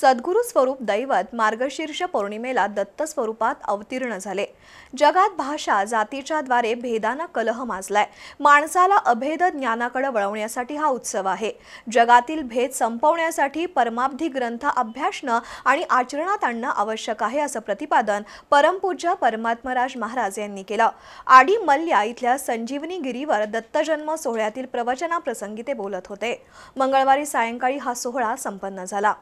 सद्गुरू स्वरूप दैवत मार्गशीर्ष पौर्णिमेला दत्त स्वरूपात अवतीर्ण झाले. जगात भाषा जातीच्या द्वारे भेदानं कलह माजलाय. माणसाला अभेद ज्ञानाकडे वळवण्यासाठी हा उत्सव आहे. जगातील भेद संपवण्यासाठी परमाब्धी ग्रंथ अभ्यासणं आणि आचरणात आणणं आवश्यक आहे असं प्रतिपादन परमपूज्य परमात्मराज महाराज यांनी केलं. आडी मल्ल्या इथल्या संजीवनी गिरीवर दत्तजन्म सोहळ्यातील प्रवचनाप्रसंगी ते बोलत होते. मंगळवारी सायंकाळी हा सोहळा संपन्न झाला.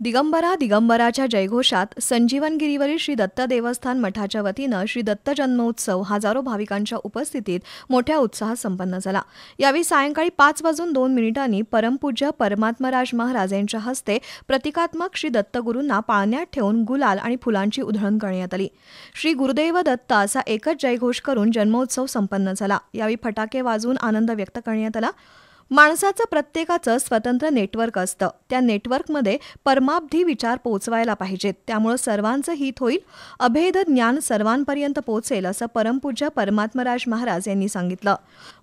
दिगंबरा दिगंबराच्या जयघोषात संजीवनगिरीवरील श्री दत्त देवस्थान मठाच्या वतीनं श्री दत्त जन्मोत्सव हजारो भाविकांच्या उपस्थितीत मोठ्या उत्साहात संपन्न झाला. यावेळी सायंकाळी पाच वाजून दोन मिनिटांनी परमपूज्य परमात्मराज महाराज यांच्या हस्ते प्रतिकात्मक श्री दत्तगुरूंना पाळण्यात ठेवून गुलाल आणि फुलांची उधळण करण्यात आली. श्री गुरुदेव दत्त असा एकच जयघोष करून जन्मोत्सव संपन्न झाला. यावेळी फटाके वाजवून आनंद व्यक्त करण्यात आला. माणसाचं प्रत्येकाचं स्वतंत्र नेटवर्क असतं. त्या नेटवर्कमध्ये परमाब्धी विचार पोचवायला पाहिजेत. त्यामुळं सर्वांचं हित होईल. अभेद ज्ञान सर्वांपर्यंत पोचेल असं परमपूज्य परमात्मराज महाराज यांनी सांगितलं.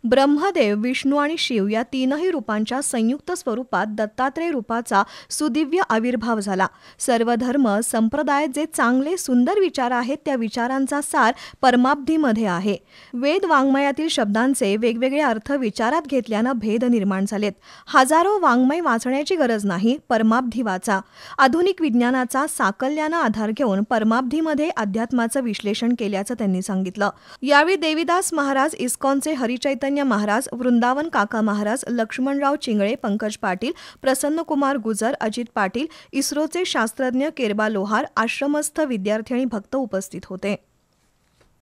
ब्रह्मदेव विष्णू आणि शिव या तीनही रूपांच्या संयुक्त स्वरूपात दत्तात्रय रूपाचा सुदिव्य आविर्भाव झाला. सर्व धर्म संप्रदायात जे चांगले सुंदर विचार आहेत त्या विचारांचा सार परमाब्धीमध्ये आहे. वेद वाङ्मयातील शब्दांचे वेगवेगळे अर्थ विचारात घेतल्यानं भेद निर्माण झालेत. हजारो वाङ्मय वाचण्याची गरज नाही परमाब्धी वाचा आधुनिक विज्ञानाचा साकल्यानं आधार घेऊन परमाब्धीमध्ये अध्यात्माचं विश्लेषण केल्याचं त्यांनी सांगितलं. यावेळी देवीदास महाराज इस्कॉनचे हरिचैतन्य महाराज वृंदावन काका महाराज लक्ष्मणराव चिंगळे पंकज पाटील प्रसन्नकुमार गुजर अजित पाटील इस्रोचे शास्त्रज्ञ केरबा लोहार आश्रमस्थ विद्यार्थी आणि भक्त उपस्थित होते.